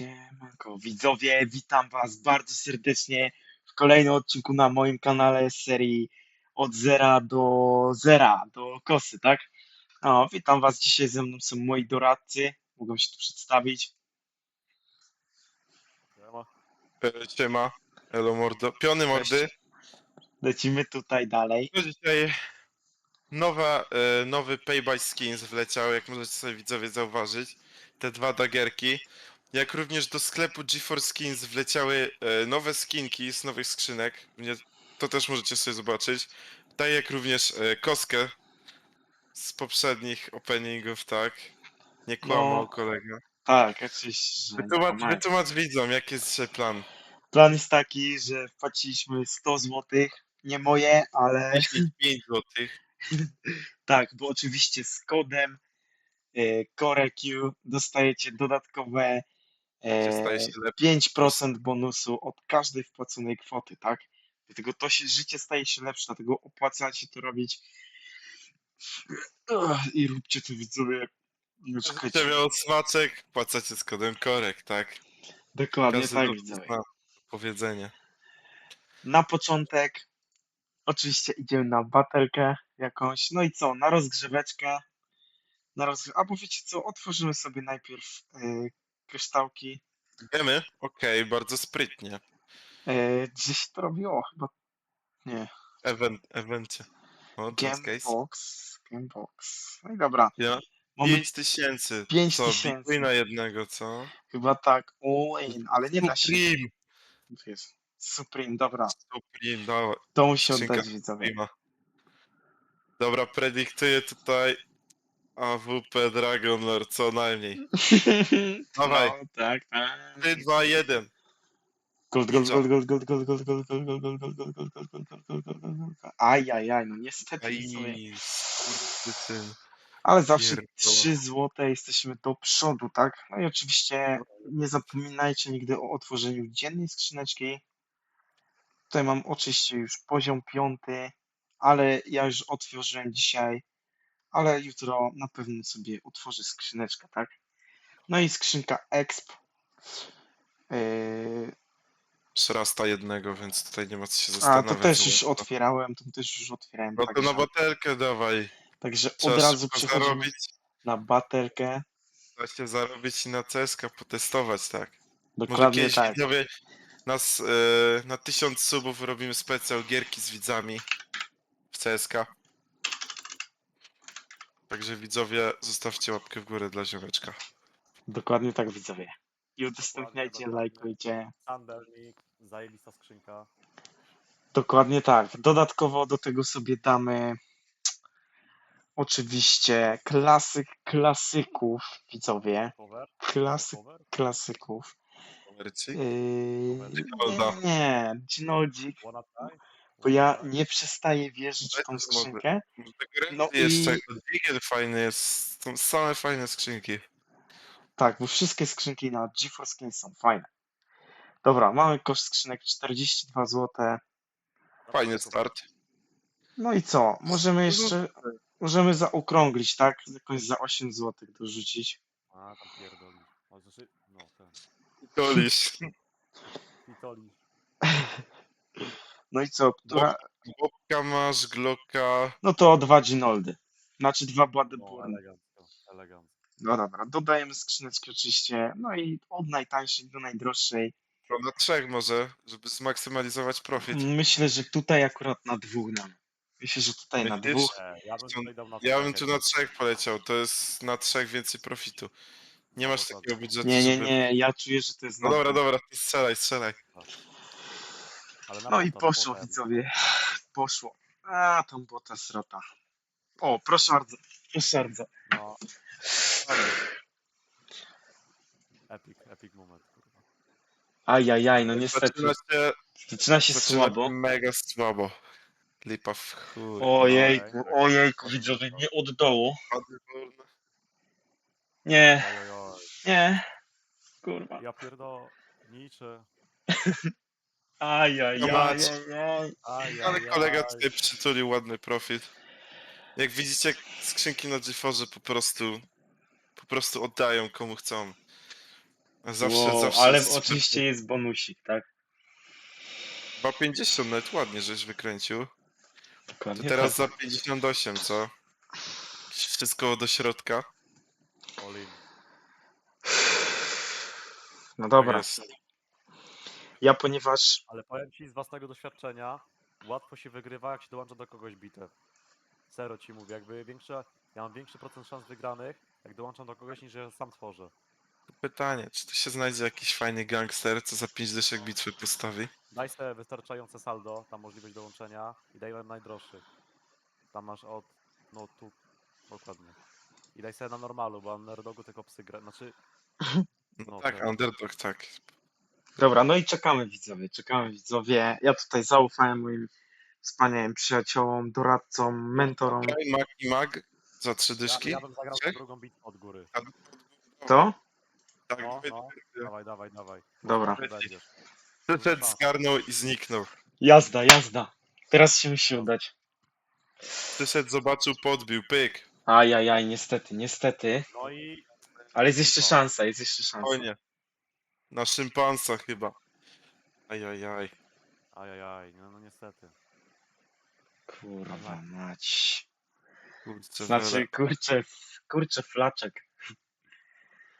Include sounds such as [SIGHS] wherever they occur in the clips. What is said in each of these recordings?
Siemanko, widzowie, witam was bardzo serdecznie w kolejnym odcinku na moim kanale z serii od zera do zera, do kosy, tak? No, witam was, dzisiaj ze mną są moi doradcy, mogą się tu przedstawić. E, Siema. Elo mordo. Piony mordy. Lecimy tutaj dalej. No dzisiaj nowa, e, nowy Pay by Skins wleciał, jak możecie sobie widzowie zauważyć. Te dwa dagierki. Jak również do sklepu GeForce Skins wleciały e, nowe skinki z nowych skrzynek. Mnie, to też możecie sobie zobaczyć. Tak jak również e, koskę z poprzednich openingów, tak? Nie kłamał No. kolega. Tak, oczywiście, że nie Wytłumacz, kłamałem. wytłumacz widzom, jaki jest dzisiaj plan. Plan jest taki, że wpłaciliśmy 100 zł, nie moje, ale 5 złotych. [LAUGHS] Tak, bo oczywiście z kodem e, CoreQ dostajecie dodatkowe staje się lepszy. 5% bonusu od każdej wpłaconej kwoty, tak? Dlatego to się, życie staje się lepsze, dlatego opłacacie to robić i róbcie to widzowie. No, czekajcie. miał smaczek, płacacie z kodem korek, tak? Dokładnie Każdy tak dobrze widzowie. zna powiedzenie. Na początek oczywiście idziemy na batelkę jakąś, no i co, na rozgrzeweczkę. Na rozgrze... Albo wiecie co, otworzymy sobie najpierw e, kryształki. Wiemy? Okej, bardzo sprytnie. E, gdzie się to robiło? Chyba nie. Event, evencie. O, Just Case. Gamebox. Gamebox. No i dobra. Ja? Mamy 5 tysięcy. Pięć Co, tysięcy. Bitcoin na jednego, co? chyba tak. All-in, ale nie da się. Supreme. Jest Supreme, dobra. Supreme, dawaj. To musi Skrzynka oddać widzowie. Dobra, predyktuję tutaj AWP Dragon Lord, co najmniej. Dawaj. No, tak, tak. 3, 2, 1. Gold, gold, gold, gold, gold, gold, gold, gold, gold, gold, gold, gold, gold, gold, gold, gold, gold, gold, gold, gold. Ajajaj, no niestety. Aj, skurczysyn. Ale zawsze Pierdolę. 3 złote jesteśmy do przodu, tak? No i oczywiście nie zapominajcie nigdy o otworzeniu dziennej skrzyneczki. Tutaj mam oczywiście już poziom piąty, ale ja już otworzyłem dzisiaj, ale jutro na pewno sobie otworzę skrzyneczkę, tak? No i skrzynka exp. Yy, Przerasta jednego, więc tutaj nie ma co się a zastanawiać. to też już otwierałem, to też już otwierałem. No to także, na batelkę dawaj. także Trzeba od razu przechodzimy zarobić. na baterkę. Da się zarobić i na CSK potestować, tak. Może Dokładnie kiedyś tak. widzowie nas e, na 1000 subów robimy specjal gierki z widzami w CSK. Także widzowie, zostawcie łapkę w górę dla ziomeczka. Dokładnie tak widzowie. I udostępniajcie, dokładnie. lajkujcie. Thundermix, zajebista skrzynka. Dokładnie tak. Dodatkowo do tego sobie damy oczywiście klasyk klasyków, widzowie. Cover. Klasyk Cover. klasyków. Komercyk? Yy, Ginolda. nie, Wanna try? Bo ja nie przestaję wierzyć w tą skrzynkę. No i- jeszcze, Digiel fajny jest, są same fajne skrzynki. Tak, bo wszystkie skrzynki na GeForce są fajne. Dobra, mamy koszt skrzynek 42 zł. Fajny start. No i co? Możemy jeszcze, możemy zaokrąglić, tak? Jakoś za 8 zł dorzucić. A, tam pierdoli. O, znaczy, no, ten. Kolisz. Pitoli. No i co? Która... Bobka masz, Glocka. No to dwa Ginoldy. Znaczy dwa No, Bloodborne. elegancko, elegancko. No dobra, dodajemy skrzyneczki oczywiście. No i od najtańszej do najdroższej. To na trzech może, żeby zmaksymalizować profit. Myślę, że tutaj akurat na dwóch dam. Myślę, że tutaj na dwóch. Ja bym tutaj dał na Ja bym tu na trzech poleciał, to jest na trzech więcej profitu. Nie masz takiego budżetu, Nie, nie, żeby... nie, ja czuję, że to jest No na dobra, dwóch. dobra, to strzelaj, strzelaj. No i poszło widzowie. [SIGHS] Poszło. A, tą bota srota. O, proszę bardzo. Proszę bardzo. No. Epic, epic moment, kurwa. Ajajaj, no niestety. Zaczyna się, Zaczyna się zaczyna słabo. mega słabo. Lipa w chuj. Ojejku, ojejku, widzowie, nie oddało. Battleborn. Nie, nie. Kurwa. Ja pierdolę. Niczy. [LAUGHS] Ajajaj. Mać. Aj, Ale aj, kolega aj. tutaj przytulił ładny profit. Jak widzicie, skrzynki na GeForce po prostu po prostu oddają komu chcą. Zawsze, Wow, zawsze. ale jest- oczywiście jest bonusik, tak? 2,50 nawet ładnie, żeś wykręcił. To Dokładnie teraz tak. za 58, co? Wszystko do środka. Olin. No dobra, Jest. Ja ponieważ Ale powiem ci z własnego doświadczenia, łatwo się wygrywa, jak się dołącza do kogoś bitew. Zero ci mówię, jakby większe, ja mam większy procent szans wygranych, jak dołączam do kogoś, niż ja sam tworzę. Pytanie, czy tu się znajdzie jakiś fajny gangster, co za 5 dyszek bitwy postawi? Daj sobie wystarczające saldo, tam możliwość dołączenia i daj nam najdroższy. Tam masz od, no tu, dokładnie. I daj sobie na normalu, bo na Nerdogu tylko psy gra, znaczy, [LAUGHS] No, No, tak, tak. underdog, tak. Dobra, no i czekamy widzowie, czekamy widzowie. Ja tutaj zaufałem moim wspaniałym przyjaciołom, doradcom, mentorom. Daj mag i mag za 3 ja, dyszki. ja bym zagrał Czek? drugą bitwę od góry. To? Tak, No, no, dawaj, dawaj, dawaj. Dobra. Tu będziesz. Przyszedł, zgarnął i zniknął. Jazda, jazda. Teraz się musi udać. Przyszedł, zobaczył, podbił, pyk. Ajajaj, niestety, niestety. No i Ale jest jeszcze Co? szansa, jest jeszcze szansa. Spokojnie. Na szympansa chyba. Ajajaj. Ajajaj, no, no niestety. Kurwa mać. Kurczę, Znaczy, kurczę, kurczę flaczek.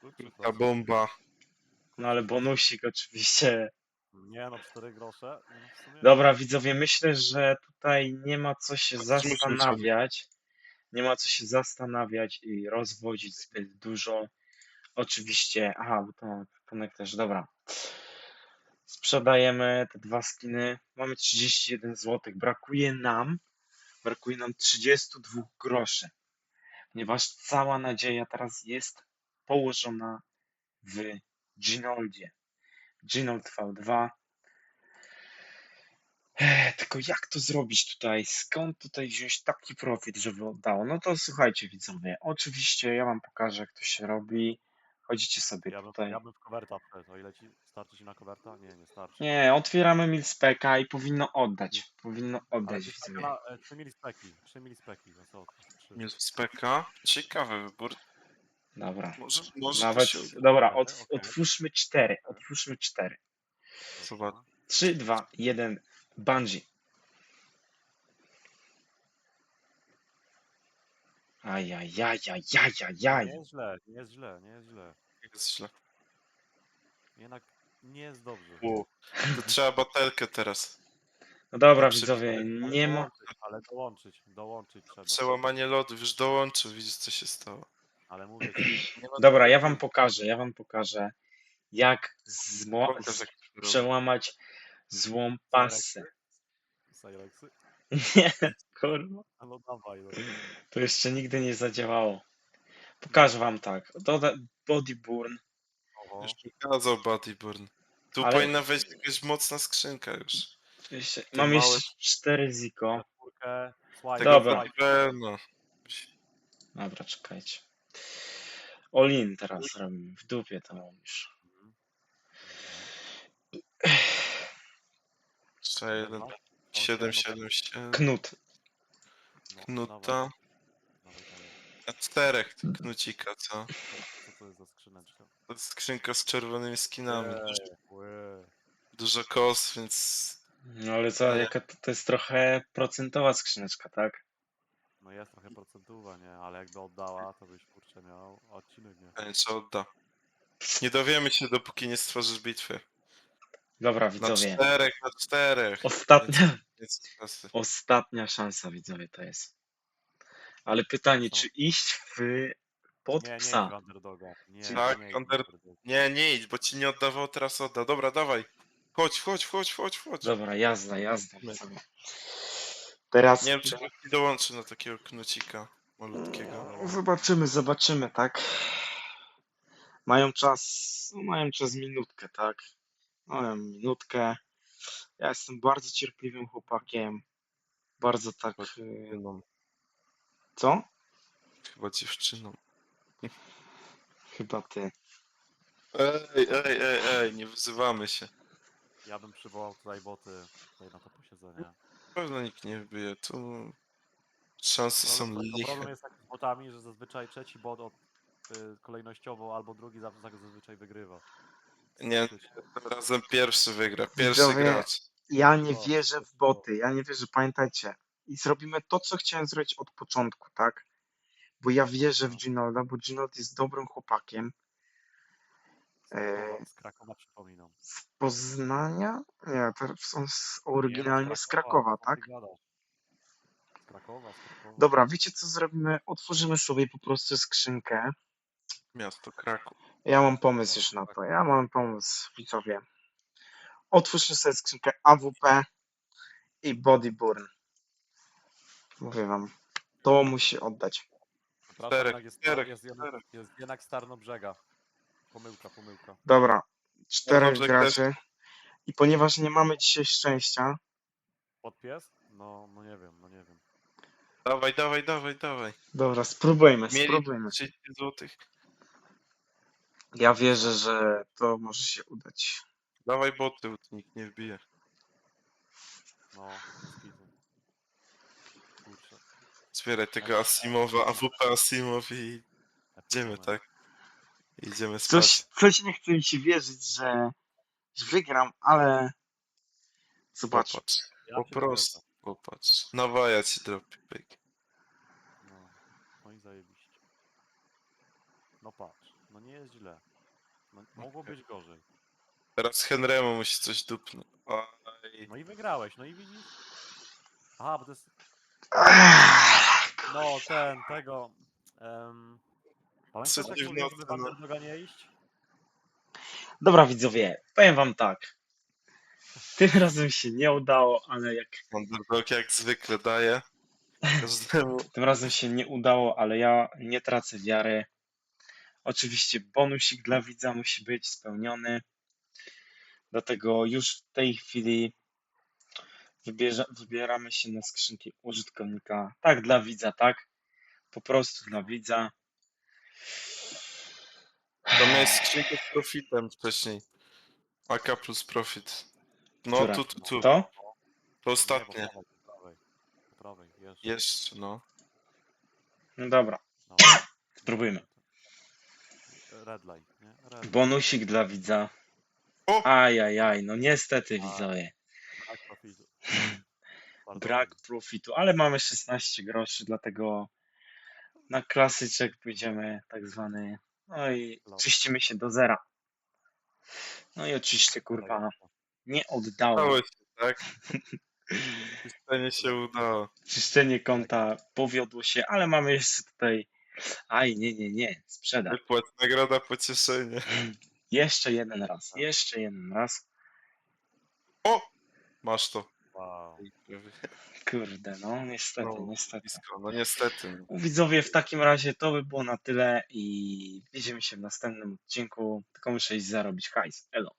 Kurczę, ta bomba. No ale bonusik oczywiście. Nie no, 4 grosze. no w sumie- Dobra, widzowie, myślę, że tutaj nie ma co się co zastanawiać. Nie ma co się zastanawiać i rozwodzić zbyt dużo. Oczywiście, aha, bo to Tomek też, dobra. Sprzedajemy te dwa skiny. Mamy 31 zł. Brakuje nam, brakuje nam 32 groszy. Ponieważ cała nadzieja teraz jest położona w Ginoldzie. Ginold V2. Ech, tylko jak to zrobić tutaj? Skąd tutaj wziąć taki profit, żeby oddało? No to słuchajcie widzowie, oczywiście ja wam pokażę jak to się robi. Chodzicie sobie Ja bym, tutaj. ja bym w coverta wszedł, o ile ci starczy ci na coverta? Nie, nie starczy. Nie, otwieramy Milspeka i powinno oddać. Powinno Ale oddać widzowie. na, e, 3 milispeki, 3 milispeki, no co? Trzy. Jest speka. Ciekawy wybór. Dobra. Może, może Nawet, się dobra, okej. otwórzmy cztery. Otwórzmy cztery. Zobacz. 3, 2, 1, Bungie. Ajajajajajajaj. Nie jest źle, nie jest źle, nie jest źle. Jest źle. Jednak nie jest dobrze. U, to trzeba batelkę teraz. No dobra Dobrze, widzowie, nie ma... dołączyć, Ale dołączyć, dołączyć trzeba. Przełamanie lodów, już dołączył, widzisz co się stało. Ale mówię ci, Nie ma- Dobra, ja wam pokażę, ja wam pokażę jak zmo... Pokaż, jak to się robi. przełamać złą pasę. [LAUGHS] Nie, kurwa. No dawaj, no. To jeszcze nigdy nie zadziałało. Pokażę wam tak. Doda Bodyburn. Oho. Już mi kazał Bodyburn. Tu Ale- powinna wejść jakaś mocna skrzynka już. Jeszcze, mam małe- jeszcze cztery ziko. Tego Dobra. swipe. No. Dobra, czekajcie. Olin teraz robimy. W dupie to mam już. Mhm. Jeszcze jeden. No, 7, no, 7, 7. Knut. no, Knuta. Na czterech knucika, co? Co to jest za skrzyneczka? To jest skrzynka z czerwonymi skinami. Dużo, łe. dużo kos, więc No ale co, jaka to, to jest trochę procentowa skrzyneczka, tak? No jest trochę procentowa, nie? Ale jakby oddała, to byś kurczę miał odcinek, nie? pytanie czy odda. Nie dowiemy się, dopóki nie stworzysz bitwy. Dobra, Na widzowie. czterech, na czterech. Ostatnia, [LAUGHS] ostatnia szansa, widzowie, to jest. Ale pytanie, czy iść w pod Nie, nie psa? idź w underdoga. Nie, Tak, nie under- underdoga. Nie, nie idź, bo ci nie oddawał, teraz odda. Dobra, dawaj. Chodź, chodź, chodź, chodź, chodź. Dobra, jazda, jazda, widzowie. Teraz Nie wiem, czy ktoś mi dołączy na takiego knucika malutkiego. zobaczymy, zobaczymy, tak? Mają czas, no mają czas minutkę, tak? Mają minutkę. Ja jestem bardzo cierpliwym chłopakiem. Bardzo tak. y, Dziewczyną. Co? Chyba dziewczyną. Chyba ty. Ej, ej, ej, ej, nie wyzywamy się. Ja bym przywołał tutaj boty tutaj na to posiedzenie. Na pewno nikt nie wbije, tu szanse są Problem, liche. problem jest taki z botami, że zazwyczaj trzeci bot od y, kolejnościowo albo drugi zawsze zazwyczaj wygrywa. Nie, tym razem pierwszy wygra, pierwszy Widzowie, gracz. Ja nie O, wierzę w boty, ja nie wierzę, pamiętajcie. I zrobimy to, co chciałem zrobić od początku, tak? Bo ja wierzę w Ginolda, bo Ginold jest dobrym chłopakiem. Z Krakowa, e, z Krakowa przypominam. Z Poznania? Nie, to z, oryginalnie Nie, z Krakowa, co tak? gadasz? Z Krakowa, z Krakowa. Dobra, wiecie co zrobimy? Otworzymy sobie po prostu skrzynkę. Miasto Kraków. Ja mam pomysł już na to. Ja mam pomysł, widzowie. Otwórzmy sobie skrzynkę AWP i Bodyburn. Mówię wam, to musi oddać. Przepraszam, czterech, jednak jest, czterech, jest, jednak, czterech. jest jednak Starnobrzega. Pomyłka, pomyłka. Dobra, czterech dobrze, graczy. I ponieważ nie mamy dzisiaj szczęścia, Podpies? No, no nie wiem, no nie wiem. Dawaj, dawaj, dawaj, dawaj. dobra, spróbujmy, Mieli spróbujmy. 30 złotych. Ja wierzę, że to może się udać. Dawaj boty, bo tu nikt nie wbije. No. Kurczę. Zbieraj tego Asimowa, AWP Asimow i idziemy, tak? Idziemy spać. Coś, coś nie chce mi się wierzyć, że, że wygram, ale zobacz. Popatrz, Ja po się prostu, popatrz. Nawaja ci dropi, pyk. No, no i zajebiście. No patrz, no nie jest źle. No, mogło być gorzej. Teraz Henry'emu musi coś dupnąć. Oj. No i wygrałeś, no i widzisz? Aha, bo to jest, no ten, tego... Um, pamiętasz jak mówiłem, żeby ocena. Underdoga nie iść? Dobra widzowie, powiem wam tak. Tym [LAUGHS] razem się nie udało, ale jak Underdog jak zwykle daje. Każdemu. [LAUGHS] tym razem się nie udało, ale ja nie tracę wiary. Oczywiście bonusik dla widza musi być spełniony. Dlatego już w tej chwili wybieramy się na skrzynki użytkownika. Tak, dla widza, tak? Po prostu dla widza. To miałeś skrzynkę z profitem wcześniej. AK plus profit. No Która? tu, tu, tu. To? To Nie, ostatnie. po prawej, po prawej. Po prawej, jeszcze. Jeszcze, no. No dobra, No. spróbujmy. Red light, nie? Red. Bonusik dla widza. O! Ajajaj, no niestety widzowie. Brak profitu. Bardzo Brak profitu, ale mamy 16 groszy, dlatego na klasyczek pójdziemy tak zwany. No i czyścimy się do zera. No i oczywiście kurwa nie oddało. Udało się, tak? [LAUGHS] Czyszczenie się udało. Czyszczenie konta powiodło się, ale mamy jeszcze tutaj. Aj, nie, nie, nie, sprzedaj. Wypłat, nagroda, pocieszenie. [LAUGHS] Jeszcze jeden raz, jeszcze jeden raz. O! Masz to. Wow. Kurde, no niestety, No, niestety. Blisko. No niestety. Widzowie, w takim razie to by było na tyle i widzimy się w następnym odcinku. Tylko muszę iść zarobić hajs. Elo.